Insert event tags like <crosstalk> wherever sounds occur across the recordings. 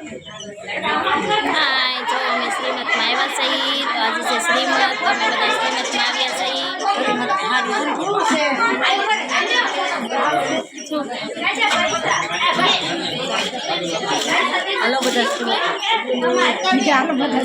હાય જો અમે શ્રીમતમાં આવ્યા છીએ તો આજે છે શ્રીમત અમે બધા શ્રીમતમાં આવ્યા છીએ હાલો બધા જમવાના <laughs> બધા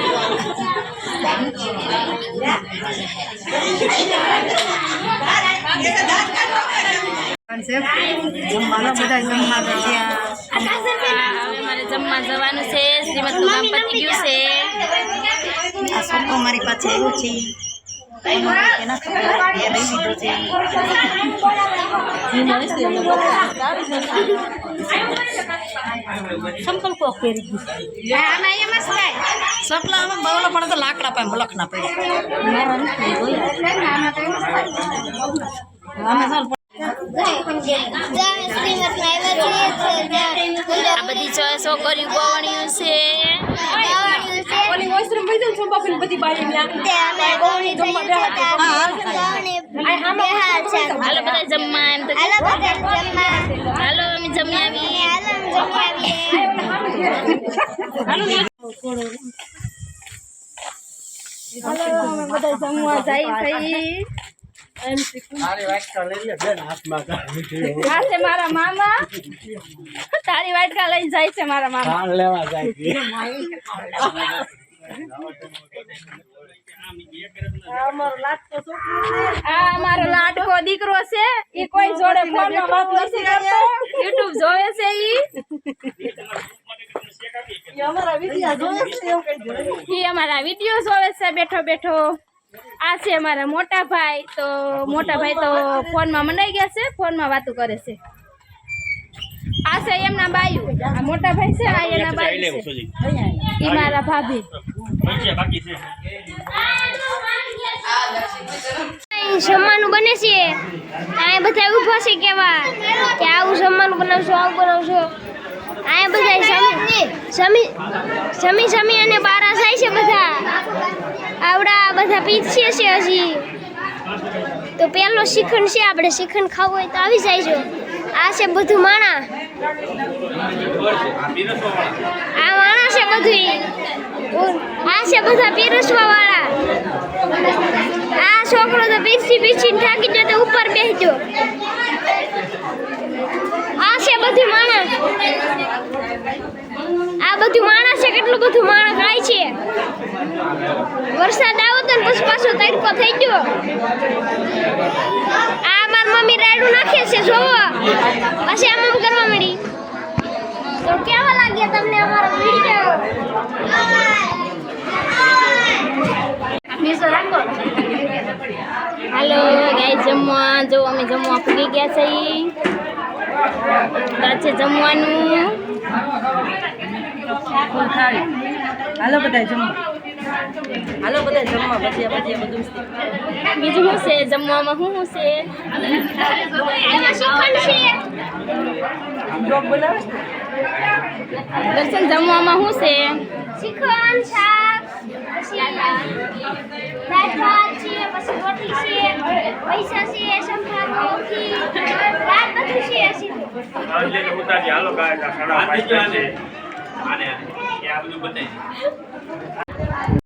અમારે જમવા જવાનું છે શ્રીમતનું કામ પતી ગયું છે આ છોકરો મારી પાસે આવ્યો છે. ટાઈમ હોય કે ના ખબર એ સંપલ કોક પહેરી ગયું. સપલા આમાં બવલો પણ તો લાકડા પાસે મલક ના આ બધી છ છોકરીઓ ગોવણીઓ છે. બધા જમવા એમ તો જમી આવી જમવા જાય છે મારા મામા. તારી વાટકા લઈને જાય છે મારા મામા. આ અમારો લાડકો દીકરો છે. એ કોઈ જોડે ફોનમાં વાત નથી કરતો. યુટ્યુબ જોવે છે ઈ? ઈ અમારા વીડિયો જોવે છે બેઠો બેઠો. આ છે અમારા મોટા ભાઈ તો મોટા ભાઈ તો ફોનમાં મનાઈ ગયા છે ફોનમાં વાતો કરે છે. આ છે એમના બાયુ. આ મોટા ભાઈ છે આ એના બાયુ છે. ઈ મારા ભાભી. જમવાનું બને છે. આ બધા ઊભા છે કેવા? કે આવું જમવાનું બનાવશો, આવું બનાવશો. આ બધા સમી સમી સમી અને બારા થાય છે બધા. આવડા બધા પીછે છે હજી. તો પેલો શ્રીખંડ છે આપણે. શ્રીખંડ ખાવું હોય તો આવી જાય આ છે બધું માણા. આ માણા છે બધું આ છે બધા પીરસવા વાળા આ છોકરો તો પીસી પીસી થાકી જતો ઉપર બેસજો. આ છે બધું માણસ. આ બધું માણસ છે, કેટલું બધું માણસ ખાય છે. વરસાદ આવો તો પછી પાછો તડકો થઈ ગયો. આ માર મમ્મી રાયડું નાખે છે, જોવો. પછી આમ આમ કરવા મળી તો કેવા લાગ્યા તમને અમારો વીડિયો હાલો ગાય જમવા જો અમે જમવા પૂગી ગયા છે તો આ છે જમવાનું હાલો બધા જમવા. હાલો બધા જમવા પછી પછી બધું બીજું શું છે? જમવામાં શું શું છે? દર્શન જમવામાં શું છે? શાક પછી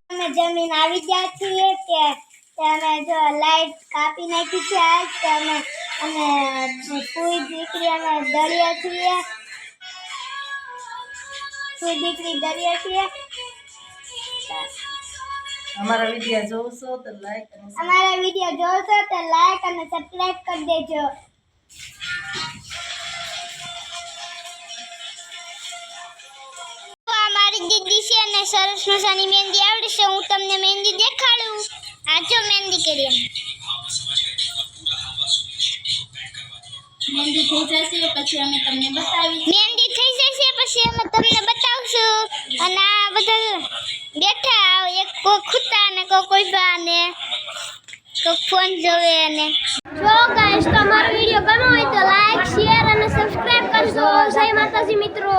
અમે જમીન આવી ગયા છીએ કે તમે જો લાઈટ કાપી નાખી છે આજ તમે અમે કોઈ દીકરી અમે દળિયા છીએ. ફૂઈ દીકરી દળિયા છીએ. અમારા વીડિયો જોશો તો લાઈક અને અમારા વીડિયો જોશો તો લાઈક અને સબસ્ક્રાઇબ કરી દેજો અમારી દીદી છે ને સરસ મજાની મહેંદી આવડે છે હું તમને મહેંદી દેખાડું આ જો મહેંદી કરી એમ મહેંદી થઈ જશે પછી અમે તમને બતાવીશું મહેંદી થઈ જશે પછી અમે તમને બતાવશું અને આ બધા બેઠા એક કોઈ ખૂતા ને કોઈ કોઈ બા ને કોઈ ફોન જોવે ને જો ગાઈસ તમારો વિડિયો ગમ્યો હોય તો લાઈક શેર અને સબસ્ક્રાઇબ કરજો. જય માતાજી મિત્રો.